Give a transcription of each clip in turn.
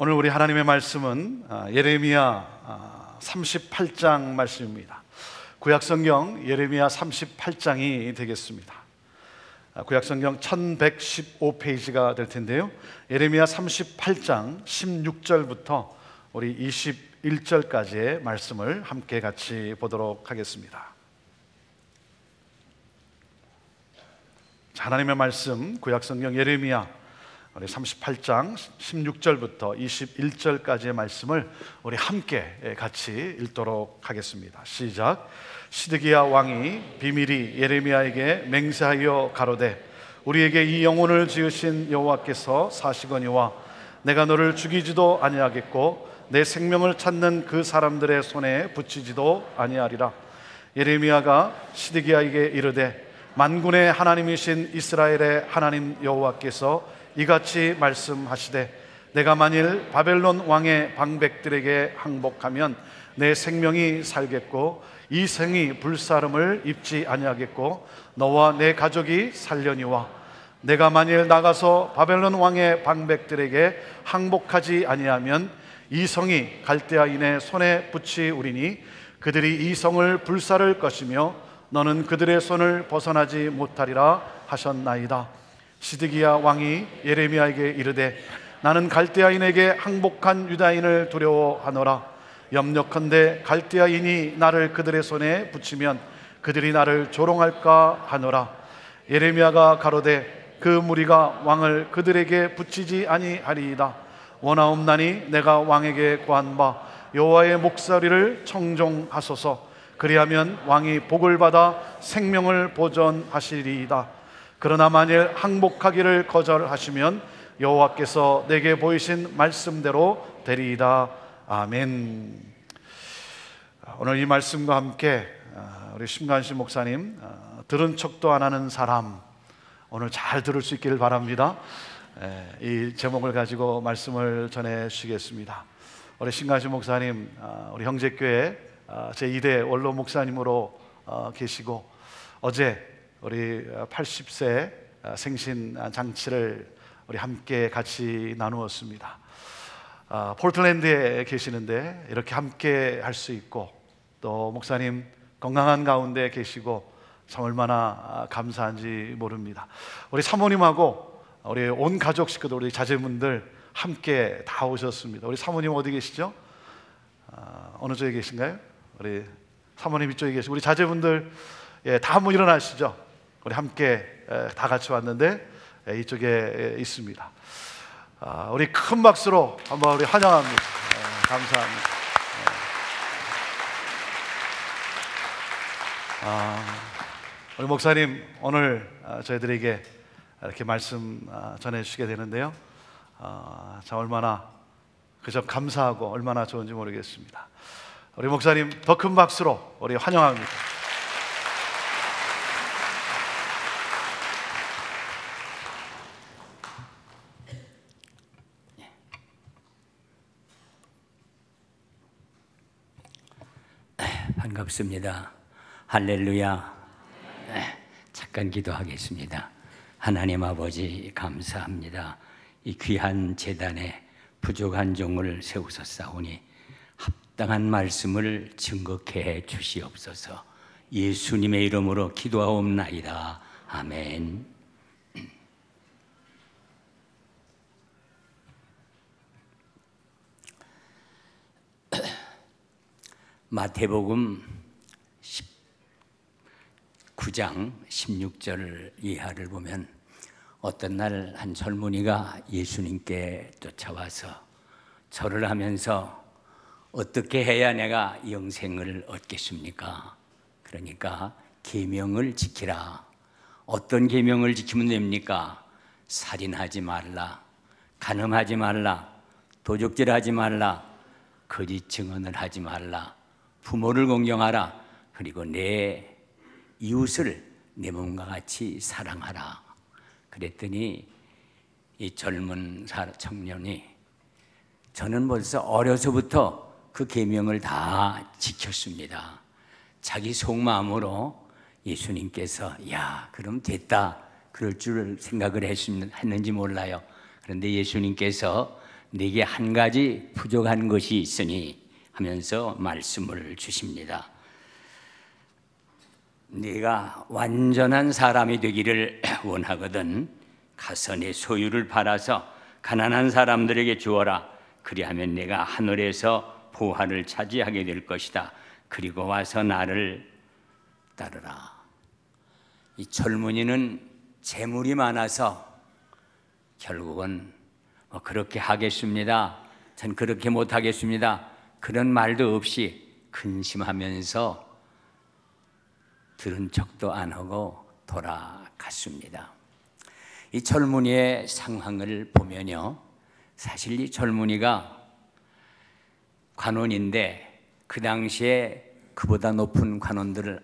오늘 우리 하나님의 말씀은 아, 예레미야 38장 아, 말씀입니다. 구약 성경 예레미야 38장이 되겠습니다. 아, 구약 성경 1115페이지가 될 텐데요. 예레미야 38장 16절부터 우리 21절까지의 말씀을 함께 같이 보도록 하겠습니다. 하나님의 말씀 구약 성경 예레미야 우리 38장 16절부터 21절까지의 말씀을 우리 함께 같이 읽도록 하겠습니다. 시작. 시드기야 왕이 비밀이 예레미야에게 맹세하여 가로되 우리에게 이 영혼을 지으신 여호와께서 사시거니와 내가 너를 죽이지도 아니하겠고 내 생명을 찾는 그 사람들의 손에 붙이지도 아니하리라. 예레미야가 시드기야에게 이르되 만군의 하나님이신 이스라엘의 하나님 여호와께서 이같이 말씀하시되 내가 만일 바벨론 왕의 방백들에게 항복하면 내 생명이 살겠고 이 생이 불사름을 입지 아니하겠고 너와 내 가족이 살려니와 내가 만일 나가서 바벨론 왕의 방백들에게 항복하지 아니하면 이 성이 갈대아인의 손에 붙이우리니 그들이 이 성을 불사를 것이며 너는 그들의 손을 벗어나지 못하리라 하셨나이다. 시드기야 왕이 예레미야에게 이르되 나는 갈대아인에게 항복한 유다인을 두려워하노라. 염려컨대 갈대아인이 나를 그들의 손에 붙이면 그들이 나를 조롱할까 하노라. 예레미야가 가로되 그 무리가 왕을 그들에게 붙이지 아니하리이다. 원하옵나니 내가 왕에게 구한 바 여호와의 목소리를 청종하소서. 그리하면 왕이 복을 받아 생명을 보존하시리이다 그러나 만일 항복하기를 거절하시면 여호와께서 내게 보이신 말씀대로 되리이다. 아멘. 오늘 이 말씀과 함께 아, 우리 심관식 목사님 아, 들은 척도 안 하는 사람 오늘 잘 들을 수 있기를 바랍니다. 이 제목을 가지고 말씀을 전해 주시겠습니다. 우리 신관식 목사님 아, 우리 형제교회 제 2대 원로 목사님으로 어, 계시고 어제 우리 80세 생신 장치를 우리 함께 같이 나누었습니다. 아, 포틀랜드에 계시는데 이렇게 함께 할 수 있고 또 목사님 건강한 가운데 계시고 참 얼마나 감사한지 모릅니다. 우리 사모님하고 우리 온 가족 식구들 우리 자제분들 함께 다 오셨습니다. 우리 사모님 어디 계시죠? 아, 어느 쪽에 계신가요? 우리 사모님 이쪽에 계시고 우리 자제분들 예, 다 한번 일어나시죠. 우리 함께 다 같이 왔는데 이쪽에 있습니다. 아, 우리 큰 박수로 한번 우리 환영합니다. 감사합니다. 아, 우리 목사님 오늘 아, 저희들에게 이렇게 말씀 전해 주시게 되는데요. 참 얼마나 그저 감사하고 얼마나 좋은지 모르겠습니다. 우리 목사님 더 큰 박수로 우리 환영합니다. 반갑습니다. 할렐루야. 네, 잠깐 기도하겠습니다. 하나님 아버지 감사합니다. 이 귀한 재단에 부족한 종을 세우셨사오니 합당한 말씀을 증거케 해 주시옵소서. 예수님의 이름으로 기도하옵나이다. 아멘. 마태복음 19장 16절 이하를 보면 어떤 날 한 젊은이가 예수님께 쫓아와서 절을 하면서 어떻게 해야 내가 영생을 얻겠습니까? 그러니까 계명을 지키라. 어떤 계명을 지키면 됩니까? 살인하지 말라. 간음하지 말라. 도적질하지 말라. 거짓 증언을 하지 말라. 부모를 공경하라. 그리고 내 이웃을 내 몸과 같이 사랑하라. 그랬더니 이 젊은 청년이 저는 벌써 어려서부터 그 계명을 다 지켰습니다. 자기 속마음으로 예수님께서 야 그럼 됐다 그럴 줄 생각을 했는지 몰라요. 그런데 예수님께서 내게 한 가지 부족한 것이 있으니 하면서 말씀을 주십니다. 네가 완전한 사람이 되기를 원하거든 가서 내 소유를 팔아서 가난한 사람들에게 주어라. 그리하면 내가 하늘에서 보화를 차지하게 될 것이다. 그리고 와서 나를 따르라. 이 젊은이는 재물이 많아서 결국은 뭐 그렇게 하겠습니다. 전 그렇게 못 하겠습니다. 그런 말도 없이 근심하면서 들은 척도 안 하고 돌아갔습니다. 이 젊은이의 상황을 보면요. 사실 이 젊은이가 관원인데 그 당시에 그보다 높은 관원들을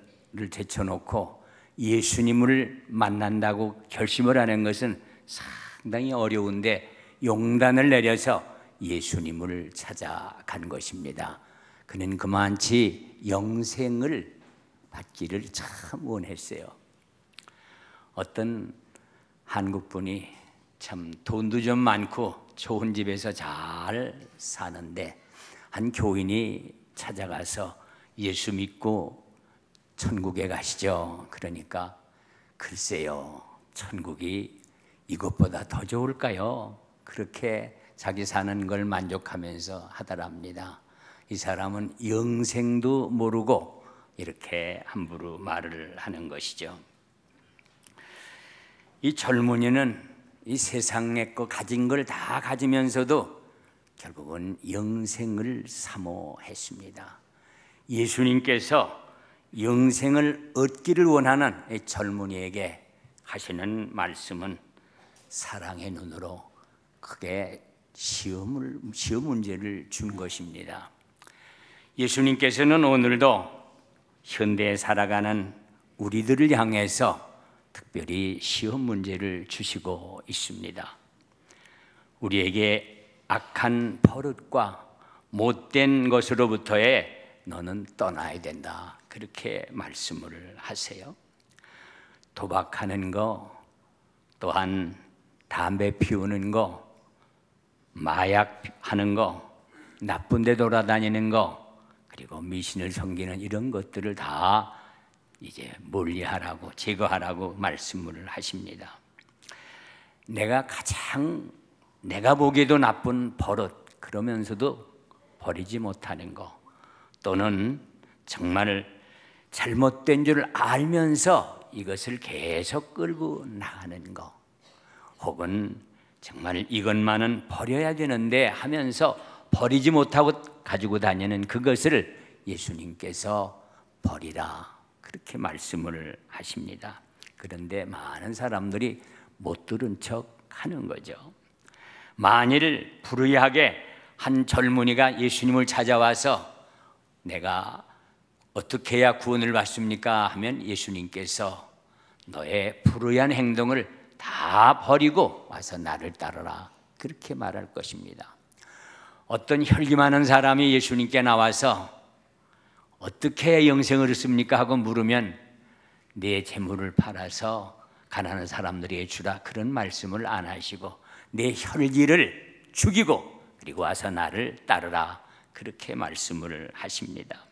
제쳐놓고 예수님을 만난다고 결심을 하는 것은 상당히 어려운데 용단을 내려서 예수님을 찾아간 것입니다. 그는 그만치 영생을 받기를 참 원했어요. 어떤 한국 분이 참 돈도 좀 많고 좋은 집에서 잘 사는데 한 교인이 찾아가서 예수 믿고 천국에 가시죠. 그러니까 글쎄요, 천국이 이것보다 더 좋을까요? 그렇게 자기 사는 걸 만족하면서 하더랍니다. 이 사람은 영생도 모르고 이렇게 함부로 말을 하는 것이죠. 이 젊은이는 이 세상에 거 가진 걸 다 가지면서도 결국은 영생을 사모했습니다. 예수님께서 영생을 얻기를 원하는 이 젊은이에게 하시는 말씀은 사랑의 눈으로 크게 시험을 시험 문제를 준 것입니다. 예수님께서는 오늘도 현대에 살아가는 우리들을 향해서 특별히 시험 문제를 주시고 있습니다. 우리에게 악한 버릇과 못된 것으로부터의 너는 떠나야 된다. 그렇게 말씀을 하세요. 도박하는 거, 또한 담배 피우는 거, 마약 하는 거, 나쁜 데 돌아다니는 거, 그리고 미신을 섬기는 이런 것들을 다 이제 멀리하라고 제거하라고 말씀을 하십니다. 내가 가장 내가 보기에도 나쁜 버릇 그러면서도 버리지 못하는 거 또는 정말 잘못된 줄 알면서 이것을 계속 끌고 나가는 거 혹은 정말 이것만은 버려야 되는데 하면서 버리지 못하고 가지고 다니는 그것을 예수님께서 버리라 그렇게 말씀을 하십니다. 그런데 많은 사람들이 못 들은 척 하는 거죠. 만일 불의하게 한 젊은이가 예수님을 찾아와서 내가 어떻게 해야 구원을 받습니까? 하면 예수님께서 너의 불의한 행동을 다 버리고 와서 나를 따르라. 그렇게 말할 것입니다. 어떤 혈기 많은 사람이 예수님께 나와서 어떻게 영생을 얻습니까? 하고 물으면 내 재물을 팔아서 가난한 사람들에게 주라 그런 말씀을 안 하시고 내 혈기를 죽이고 그리고 와서 나를 따르라 그렇게 말씀을 하십니다.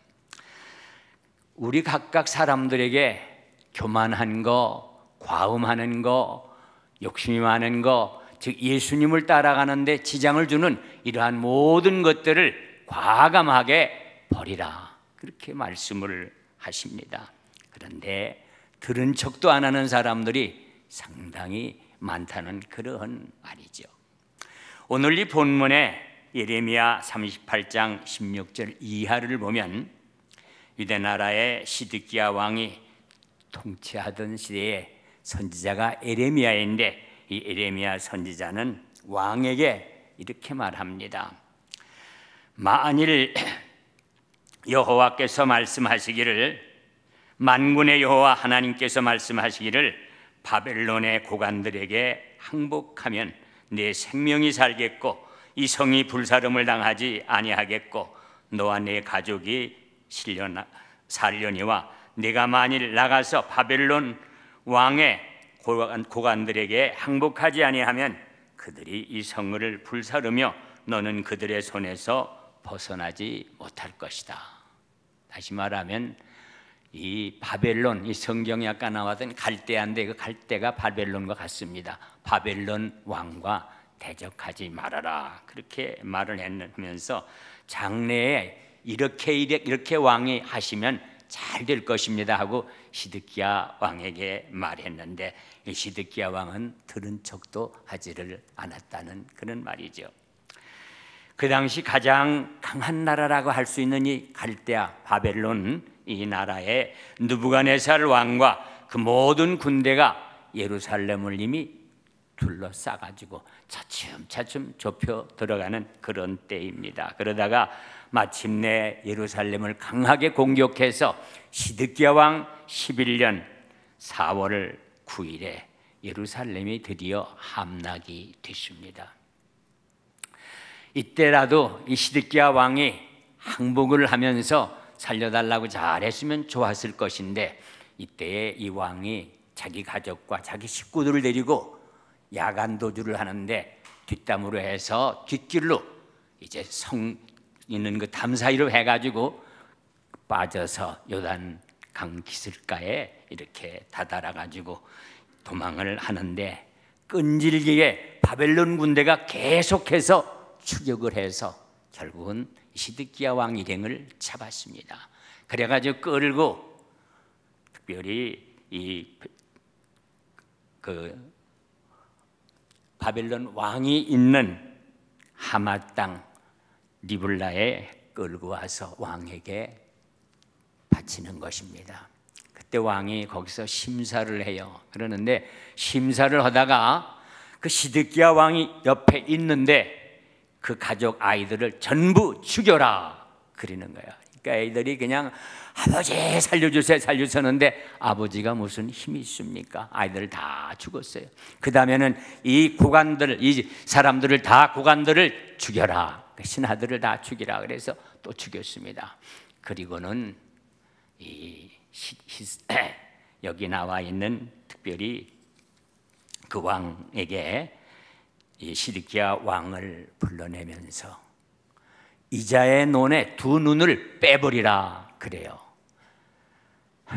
우리 각각 사람들에게 교만한 거, 과음하는 거, 욕심이 많은 거, 즉 예수님을 따라가는데 지장을 주는 이러한 모든 것들을 과감하게 버리라. 그렇게 말씀을 하십니다. 그런데 들은 척도 안 하는 사람들이 상당히 많다는 그러한 말이죠. 오늘 이 본문에 예레미야 38장 16절 이하를 보면 유대 나라의 시드기야 왕이 통치하던 시대에 선지자가 에레미야인데 이 에레미야 선지자는 왕에게 이렇게 말합니다. 만일 여호와께서 말씀하시기를 만군의 여호와 하나님께서 말씀하시기를 바벨론의 고관들에게 항복하면 내 생명이 살겠고 이 성이 불사름을 당하지 아니하겠고 너와 내 가족이 살려니와 내가 만일 나가서 바벨론 왕의 고관, 들에게 항복하지 아니하면 그들이 이 성을 불사르며 너는 그들의 손에서 벗어나지 못할 것이다. 다시 말하면 이 바벨론 이 성경에 아까 나왔던 갈대아인데 그 갈대가 바벨론과 같습니다. 바벨론 왕과 대적하지 말아라 그렇게 말을 하면서 장래에 이렇게 이렇게 왕이 하시면 잘 될 것입니다 하고 시드기야 왕에게 말했는데 시드기야 왕은 들은 척도 하지를 않았다는 그런 말이죠. 그 당시 가장 강한 나라라고 할 수 있는 이 갈대아 바벨론 이 나라의 누부갓네살 왕과 그 모든 군대가 예루살렘을 이미 둘러싸 가지고 차츰차츰 좁혀 들어가는 그런 때입니다. 그러다가 마침내 예루살렘을 강하게 공격해서 시드기야 왕 11년 4월 9일에 예루살렘이 드디어 함락이 됐습니다. 이때라도 이 시드기야 왕이 항복을 하면서 살려달라고 잘했으면 좋았을 것인데 이때에 이 왕이 자기 가족과 자기 식구들을 데리고 야간 도주를 하는데 뒷담으로 해서 뒷길로 이제 성 있는 그 담사이로 해가지고 빠져서 요단 강 기슭가에 이렇게 다다라 가지고 도망을 하는데 끈질기게 바벨론 군대가 계속해서 추격을 해서 결국은 시드기야 왕 일행을 잡았습니다. 그래가지고 끌고 특별히 이 그 바벨론 왕이 있는 하마 땅 리블라에 끌고 와서 왕에게 바치는 것입니다. 그때 왕이 거기서 심사를 해요. 그러는데 심사를 하다가 그 시드기야 왕이 옆에 있는데 그 가족 아이들을 전부 죽여라 그리는 거야. 그러니까 애들이 그냥 아버지 살려주세요 살려주는데 아버지가 무슨 힘이 있습니까? 아이들 다 죽었어요. 그 다음에는 이 구간들 이 사람들을 다 구간들을 죽여라. 그 신하들을 다 죽이라 그래서 또 죽였습니다. 그리고는 이 시, 시, 여기 나와 있는 특별히 그 왕에게 이 시리키아 왕을 불러내면서 이자의 논에 두 눈을 빼버리라 그래요.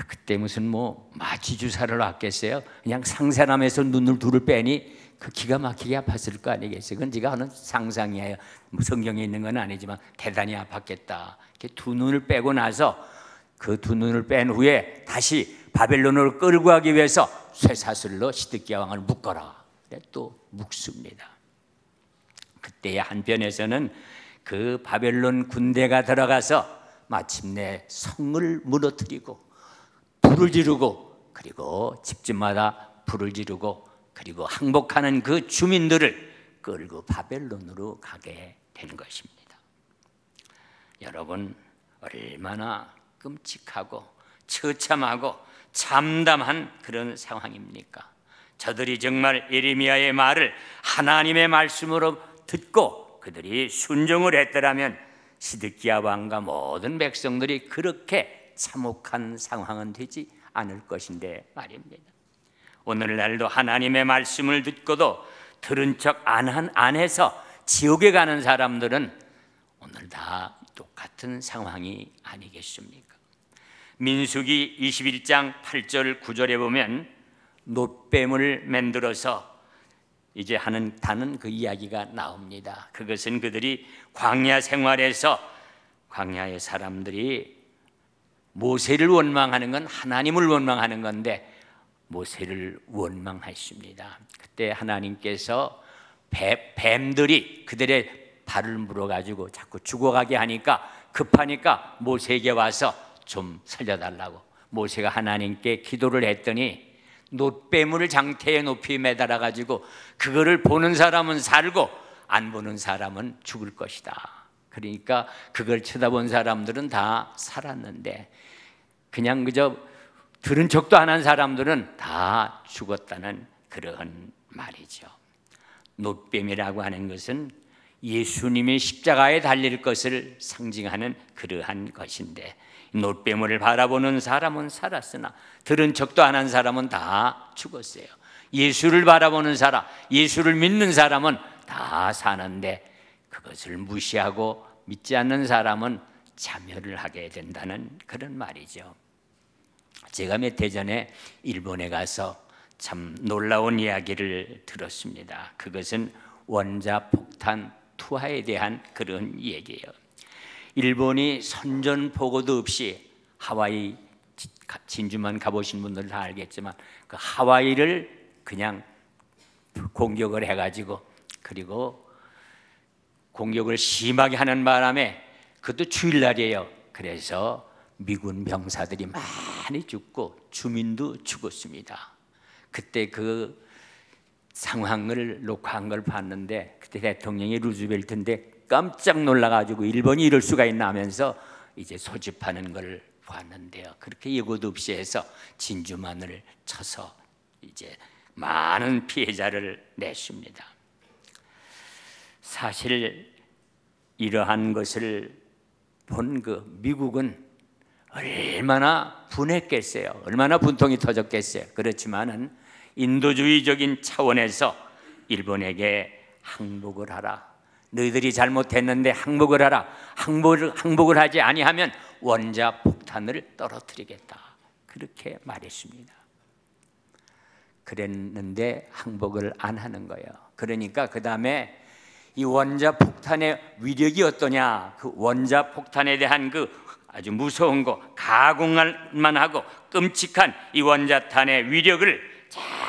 그때 무슨 뭐 마취 주사를 놨겠어요? 그냥 상사람에서 눈을 둘을 빼니 그 기가 막히게 아팠을 거 아니겠어요? 그건 제가 하는 상상이에요. 뭐 성경에 있는 건 아니지만 대단히 아팠겠다. 이렇게 두 눈을 빼고 나서 그 두 눈을 뺀 후에 다시 바벨론으로 끌고 가기 위해서 쇠사슬로 시드기야 왕을 묶어라. 또 묶습니다. 그때의 한편에서는 그 바벨론 군대가 들어가서 마침내 성을 무너뜨리고 불을 지르고 그리고 집집마다 불을 지르고 그리고 항복하는 그 주민들을 끌고 바벨론으로 가게 된 것입니다. 여러분 얼마나 끔찍하고 처참하고 참담한 그런 상황입니까? 저들이 정말 예레미야의 말을 하나님의 말씀으로 듣고 그들이 순종을 했더라면 시드기야 왕과 모든 백성들이 그렇게 참혹한 상황은 되지 않을 것인데 말입니다. 오늘날도 하나님의 말씀을 듣고도 들은 척안 해서 지옥에 가는 사람들은 오늘 다 똑같은 상황이 아니겠습니까? 민수기 21장 8절 9절에 보면 노뱀을 만들어서 이제 하는 다는 그 이야기가 나옵니다. 그것은 그들이 광야 생활에서 광야의 사람들이 모세를 원망하는 건 하나님을 원망하는 건데 모세를 원망하십니다. 그때 하나님께서 뱀 들이 그들의 발을 물어가지고 자꾸 죽어가게 하니까 급하니까 모세에게 와서 좀 살려달라고 모세가 하나님께 기도를 했더니 노뱀을 장태에 높이 매달아 가지고 그거를 보는 사람은 살고 안 보는 사람은 죽을 것이다. 그러니까 그걸 쳐다본 사람들은 다 살았는데 그냥 그저 들은 척도 안 한 사람들은 다 죽었다는 그러한 말이죠. 노뱀이라고 하는 것은 예수님의 십자가에 달릴 것을 상징하는 그러한 것인데 노뱀을 바라보는 사람은 살았으나 들은 척도 안 한 사람은 다 죽었어요. 예수를 바라보는 사람, 예수를 믿는 사람은 다 사는데 그것을 무시하고 믿지 않는 사람은 참여를 하게 된다는 그런 말이죠. 제가 몇 해 전에 일본에 가서 참 놀라운 이야기를 들었습니다. 그것은 원자 폭탄 투하에 대한 그런 얘기예요. 일본이 선전 보고도 없이 하와이 진주만 가보신 분들 다 알겠지만 그 하와이를 그냥 공격을 해가지고 그리고 공격을 심하게 하는 바람에 그것도 주일날이에요. 그래서 미군 병사들이 많이 죽고 주민도 죽었습니다. 그때 그 상황을 녹화한 걸 봤는데 그때 대통령이 루즈벨트인데 깜짝 놀라가지고 일본이 이럴 수가 있나 하면서 이제 소집하는 걸 봤는데요. 그렇게 예고도 없이 해서 진주만을 쳐서 이제 많은 피해자를 냈습니다. 사실 이러한 것을 본 그 미국은 얼마나 분했겠어요. 얼마나 분통이 터졌겠어요. 그렇지만은 인도주의적인 차원에서 일본에게 항복을 하라. 너희들이 잘못했는데 항복을 하라. 항복을, 항복을 하지 아니하면 원자 폭탄을 떨어뜨리겠다. 그렇게 말했습니다. 그랬는데 항복을 안 하는 거예요. 그러니까 그 다음에 이 원자 폭탄의 위력이 어떠냐? 그 원자 폭탄에 대한 그 아주 무서운 거, 가공만 하고 끔찍한 이 원자탄의 위력을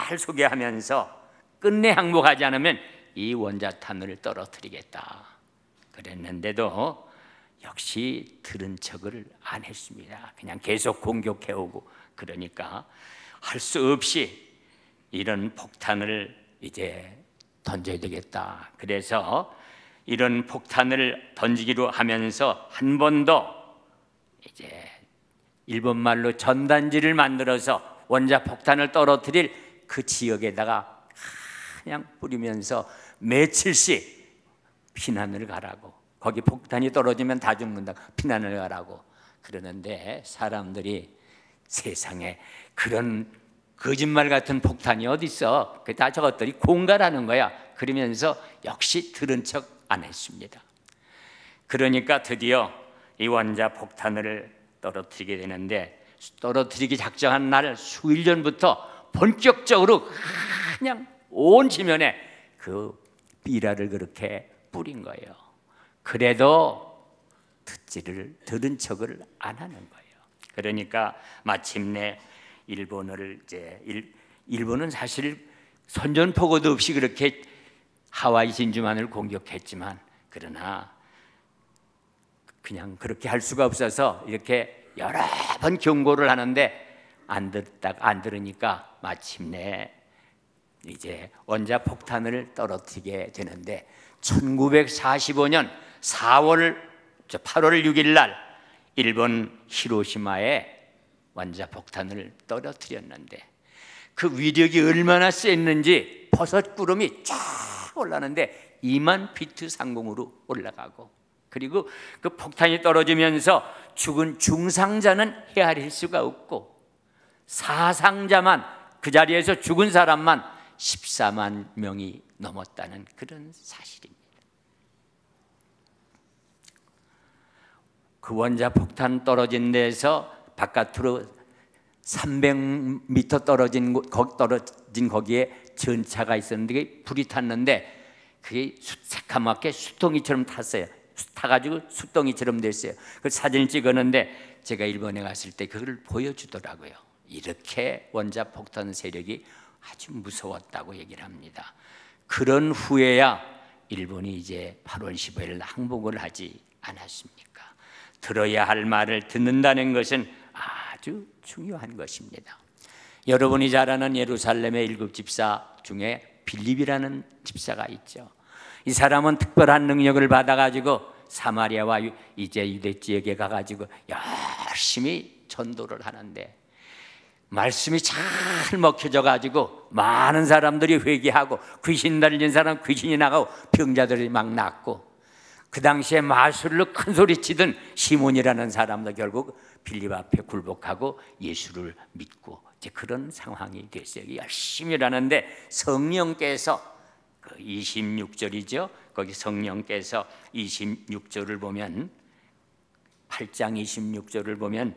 잘 소개하면서 끝내 항복하지 않으면 이 원자탄을 떨어뜨리겠다. 그랬는데도 역시 들은 척을 안 했습니다. 그냥 계속 공격해 오고 그러니까 할 수 없이 이런 폭탄을 이제 던져야 되겠다. 그래서 이런 폭탄을 던지기로 하면서 한 번 더 이제 일본 말로 전단지를 만들어서 원자 폭탄을 떨어뜨릴 그 지역에다가 그냥 뿌리면서 며칠씩 피난을 가라고 거기 폭탄이 떨어지면 다 죽는다 피난을 가라고 그러는데 사람들이 세상에 그런 거짓말 같은 폭탄이 어디 있어? 다 저것들이 공갈하는 거야. 그러면서 역시 들은 척 안 했습니다. 그러니까 드디어 이 원자 폭탄을 떨어뜨리게 되는데 떨어뜨리기 작정한 날 수일 전부터 본격적으로 그냥 온 지면에 그 비라를 그렇게 뿌린 거예요. 그래도 듣지를 들은 척을 안 하는 거예요. 그러니까 마침내 일본을 이제 일, 일본은 사실 선전포고도 없이 그렇게 하와이 진주만을 공격했지만 그러나 그냥 그렇게 할 수가 없어서 이렇게 여러 번 경고를 하는데 안 듣다 안 들으니까 마침내 이제 원자 폭탄을 떨어뜨리게 되는데 1945년 4월 8월 6일 날 일본 히로시마에 원자 폭탄을 떨어뜨렸는데 그 위력이 얼마나 셌는지 버섯 구름이 쫙 올라는데 2만 피트 상공으로 올라가고 그리고 그 폭탄이 떨어지면서 죽은 중상자는 헤아릴 수가 없고 사상자만 그 자리에서 죽은 사람만 14만 명이 넘었다는 그런 사실입니다. 그 원자 폭탄 떨어진 데서 바깥으로 300m 떨어진 거 떨어진 거기에 전차가 있었는데 불이 탔는데 그게 새카맣게 수동이처럼 탔어요. 타가지고 수동이처럼 됐어요. 그 사진을 찍었는데 제가 일본에 갔을 때 그걸 보여주더라고요. 이렇게 원자 폭탄 세력이 아주 무서웠다고 얘기를 합니다. 그런 후에야 일본이 이제 8월 15일 항복을 하지 않았습니까? 들어야 할 말을 듣는다는 것은 아주 중요한 것입니다. 여러분이 잘 아는 예루살렘의 일곱 집사 중에 빌립이라는 집사가 있죠. 이 사람은 특별한 능력을 받아가지고 사마리아와 이제 유대 지역에 가가지고 열심히 전도를 하는데 말씀이 잘 먹혀져 가지고 많은 사람들이 회개하고 귀신 달린 사람 귀신이 나가고 병자들이 막 낫고 그 당시에 마술로 큰 소리 치던 시몬이라는 사람도 결국 빌립 앞에 굴복하고 예수를 믿고 이제 그런 상황이 됐어요. 열심히 일하는데 성령께서 그 26절이죠. 거기 성령께서 26절을 보면 8장 26절을 보면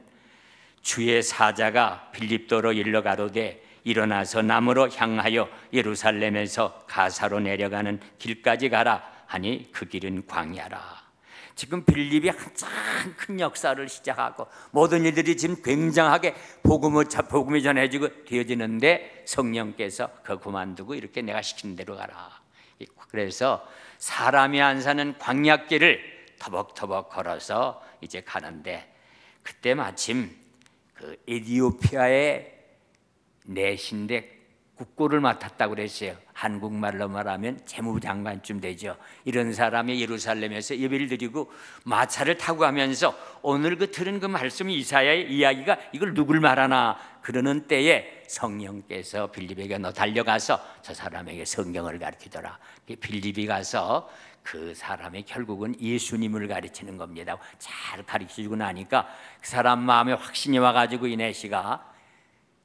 주의 사자가 빌립도로 일러 가로되 일어나서 남으로 향하여 예루살렘에서 가사로 내려가는 길까지 가라 하니 그 길은 광야라. 지금 빌립이 한참 큰 역사를 시작하고 모든 일들이 지금 굉장하게 복음을 복음이 전해지고 되어지는데 성령께서 그 그만두고 이렇게 내가 시키는 대로 가라. 그래서 사람이 안 사는 광야길을 터벅터벅 걸어서 이제 가는데 그때 마침 그 에디오피아의 내신대 국고를 맡았다고 그랬어요. 한국말로 말하면 재무장관쯤 되죠. 이런 사람이 예루살렘에서 예배를 드리고 마차를 타고 가면서 오늘 그 들은 그 말씀이 이사야의 이야기가 이걸 누굴 말하나 그러는 때에 성령께서 빌립에게 너 달려가서 저 사람에게 성경을 가르치더라. 빌립이 가서 그 사람이 결국은 예수님을 가르치는 겁니다. 잘 가르치고 나니까 그 사람 마음에 확신이 와가지고 이내시가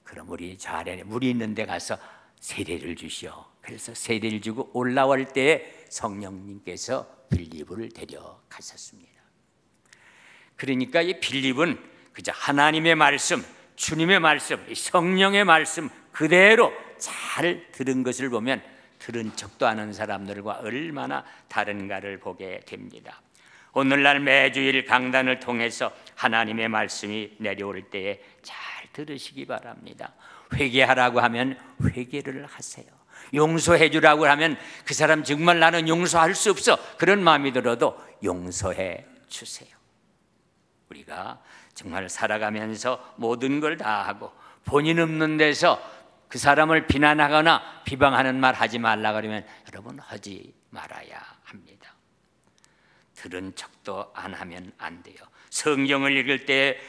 그럼 우리 저 아래 물이 있는 데 가서 세례를 주시오. 그래서 세례를 주고 올라올 때에 성령님께서 빌립을 데려가셨습니다. 그러니까 이 빌립은 그저 하나님의 말씀, 주님의 말씀, 성령의 말씀 그대로 잘 들은 것을 보면 들은 척도 않은 사람들과 얼마나 다른가를 보게 됩니다. 오늘날 매주일 강단을 통해서 하나님의 말씀이 내려올 때에 잘 들으시기 바랍니다. 회개하라고 하면 회개를 하세요. 용서해 주라고 하면 그 사람 정말 나는 용서할 수 없어. 그런 마음이 들어도 용서해 주세요. 우리가 정말 살아가면서 모든 걸 다 하고 본인 없는 데서 그 사람을 비난하거나 비방하는 말 하지 말라 그러면 여러분 하지 말아야 합니다. 들은 척도 안 하면 안 돼요. 성경을 읽을 때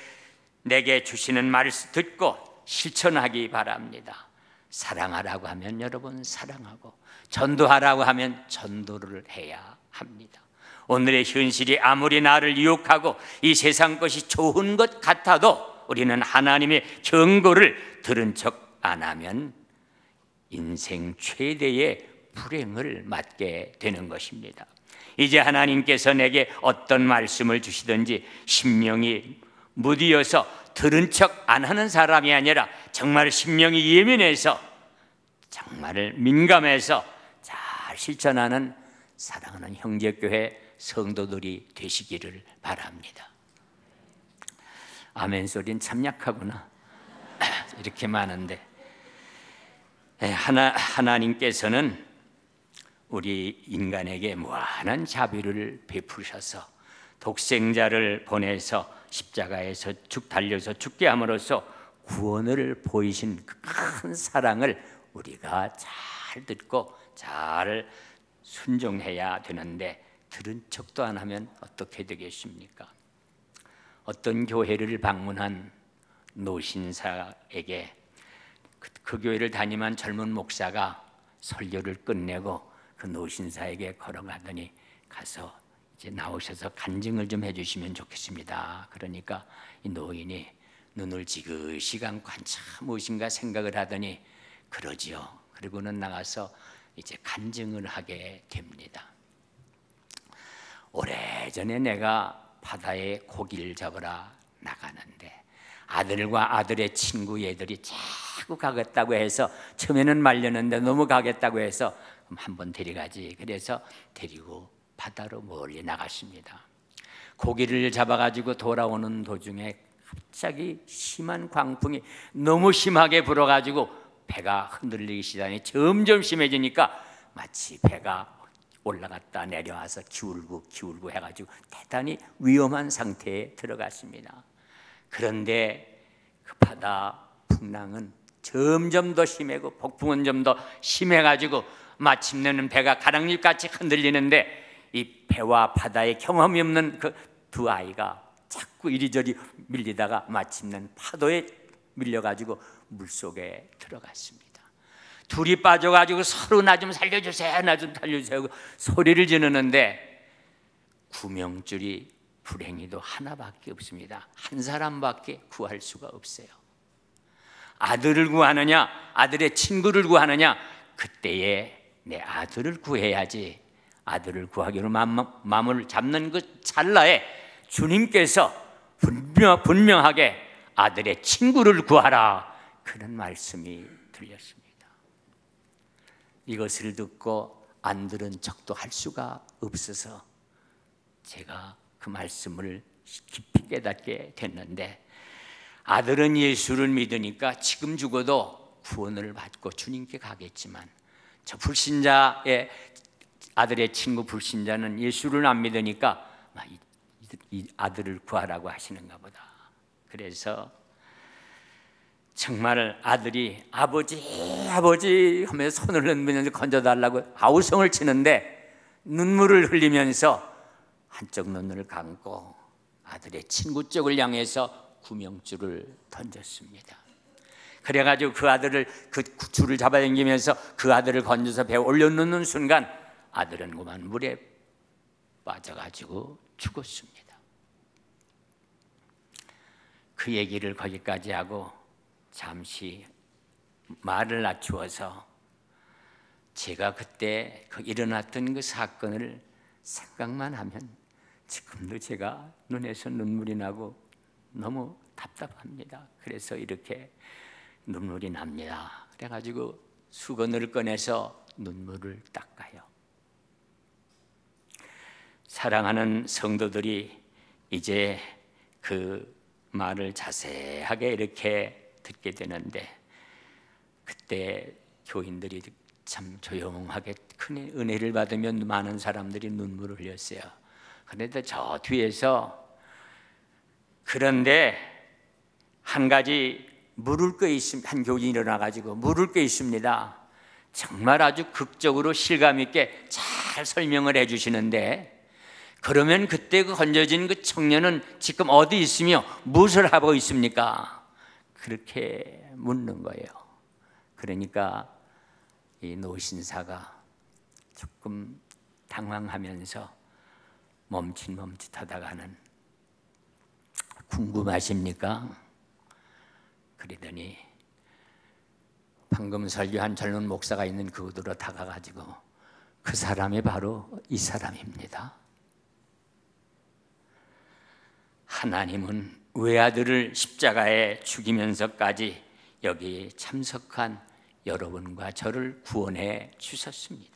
내게 주시는 말을 듣고 실천하기 바랍니다. 사랑하라고 하면 여러분 사랑하고 전도하라고 하면 전도를 해야 합니다. 오늘의 현실이 아무리 나를 유혹하고 이 세상 것이 좋은 것 같아도 우리는 하나님의 경고를 들은 척 안 하면 인생 최대의 불행을 맞게 되는 것입니다. 이제 하나님께서 내게 어떤 말씀을 주시든지 심령이 무디어서 들은 척 안 하는 사람이 아니라 정말 심령이 예민해서 정말 민감해서 잘 실천하는 사랑하는 형제교회 성도들이 되시기를 바랍니다. 아멘 소리는 참 약하구나. 이렇게 많은데 예, 하나, 하나님께서는 우리 인간에게 무한한 자비를 베푸셔서 독생자를 보내서 십자가에서 죽 달려서 죽게 함으로써 구원을 보이신 그큰 사랑을 우리가 잘 듣고 잘 순종해야 되는데 들은 척도 안 하면 어떻게 되겠습니까? 어떤 교회를 방문한 노신사에게 그, 그 교회를 다니만 젊은 목사가 설교를 끝내고 그 노신사에게 걸어가더니 가서 이제 나오셔서 간증을 좀 해주시면 좋겠습니다. 그러니까 이 노인이 눈을 지그시 감고 한참 무엇인가 생각을 하더니 그러지요. 그리고는 나가서 이제 간증을 하게 됩니다. 오래전에 내가 바다에 고기를 잡으러 나가는데 아들과 아들의 친구 애들이 자꾸 가겠다고 해서 처음에는 말렸는데 너무 가겠다고 해서 한번 데려가지. 그래서 데리고 바다로 멀리 나갔습니다. 고기를 잡아가지고 돌아오는 도중에 갑자기 심한 광풍이 너무 심하게 불어가지고 배가 흔들리기 시작하니 점점 심해지니까 마치 배가 올라갔다 내려와서 기울고 기울고 해가지고 대단히 위험한 상태에 들어갔습니다. 그런데 그 바다 풍랑은 점점 더 심하고 폭풍은 좀 더 심해가지고 마침내는 배가 가랑잎 같이 흔들리는데 이 배와 바다의 경험이 없는 그 두 아이가 자꾸 이리저리 밀리다가 마침내 파도에 밀려가지고 물 속에 들어갔습니다. 둘이 빠져가지고 서로 나 좀 살려주세요, 나 좀 살려주세요. 소리를 지르는데 구명줄이 불행히도 하나밖에 없습니다. 한 사람밖에 구할 수가 없어요. 아들을 구하느냐, 아들의 친구를 구하느냐, 그때에 내 아들을 구해야지. 아들을 구하기로 마음 을 잡는 그 찰나에 주님께서 분명, 분명하게 아들의 친구를 구하라. 그런 말씀이 들렸습니다. 이것을 듣고 안 들은 척도 할 수가 없어서 제가 그 말씀을 깊이 깨닫게 됐는데 아들은 예수를 믿으니까 지금 죽어도 구원을 받고 주님께 가겠지만 저 불신자의 아들의 친구 불신자는 예수를 안 믿으니까 이 아들을 구하라고 하시는가 보다. 그래서 정말 아들이 아버지 아버지 하면서 손을 흔들면서 건져달라고 아우성을 치는데 눈물을 흘리면서 한쪽 눈을 감고 아들의 친구 쪽을 향해서 구명줄을 던졌습니다. 그래가지고 그 아들을 그 줄을 잡아당기면서 그 아들을 건져서 배에 올려놓는 순간 아들은 그만 물에 빠져가지고 죽었습니다. 그 얘기를 거기까지 하고 잠시 말을 낮추어서 제가 그때 그 일어났던 그 사건을 생각만 하면 지금도 제가 눈에서 눈물이 나고 너무 답답합니다. 그래서 이렇게 눈물이 납니다. 그래가지고 수건을 꺼내서 눈물을 닦아요. 사랑하는 성도들이 이제 그 말을 자세하게 이렇게 듣게 되는데 그때 교인들이 참 조용하게 큰 은혜를 받으면 많은 사람들이 눈물을 흘렸어요. 그런데 저 뒤에서 그런데 한 가지 물을 게 있습니다. 한 교인이 일어나 가지고 물을 게 있습니다. 정말 아주 극적으로 실감 있게 잘 설명을 해 주시는데 그러면 그때 그 건져진 그 청년은 지금 어디 있으며 무엇을 하고 있습니까? 그렇게 묻는 거예요. 그러니까 이 노신사가 조금 당황하면서 멈칫멈칫하다가는 궁금하십니까? 그러더니 방금 설교한 젊은 목사가 있는 그곳으로 다가가지고 그 사람이 바로 이 사람입니다. 하나님은 외아들을 십자가에 죽이면서까지 여기 참석한 여러분과 저를 구원해 주셨습니다.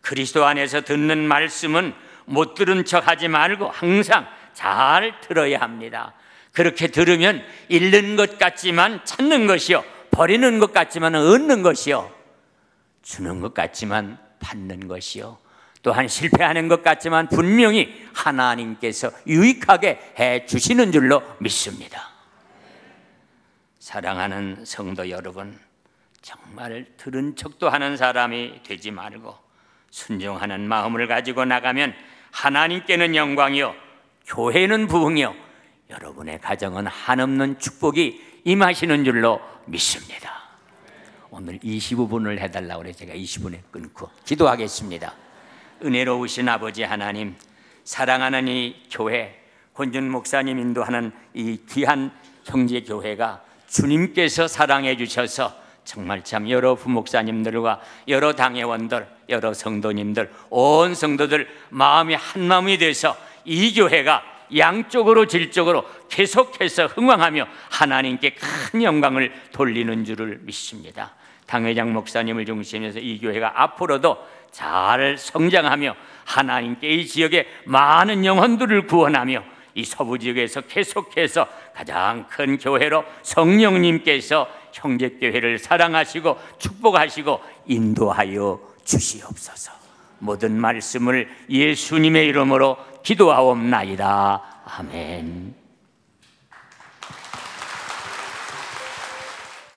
그리스도 안에서 듣는 말씀은 못 들은 척 하지 말고 항상 잘 들어야 합니다. 그렇게 들으면 잃는 것 같지만 찾는 것이요. 버리는 것 같지만 얻는 것이요. 주는 것 같지만 받는 것이요. 또한 실패하는 것 같지만 분명히 하나님께서 유익하게 해 주시는 줄로 믿습니다. 사랑하는 성도 여러분, 정말 들은 척도 하는 사람이 되지 말고 순종하는 마음을 가지고 나가면 하나님께는 영광이요 교회는 부흥이요 여러분의 가정은 한없는 축복이 임하시는 줄로 믿습니다. 오늘 25분을 해달라고 그래 제가 20분에 끊고 기도하겠습니다. 은혜로우신 아버지 하나님 사랑하는 이 교회 권준 목사님 인도하는 이 귀한 형제 교회가 주님께서 사랑해 주셔서 정말 참 여러 부목사님들과 여러 당회원들, 여러 성도님들, 온 성도들 마음이 한 마음이 돼서 이 교회가 양쪽으로 질적으로 계속해서 흥왕하며 하나님께 큰 영광을 돌리는 줄을 믿습니다. 당회장 목사님을 중심해서 이 교회가 앞으로도 잘 성장하며 하나님께 이 지역에 많은 영혼들을 구원하며 이 서부 지역에서 계속해서 가장 큰 교회로 성령님께서 형제 교회를 사랑하시고 축복하시고 인도하여 주시옵소서. 모든 말씀을 예수님의 이름으로 기도하옵나이다. 아멘.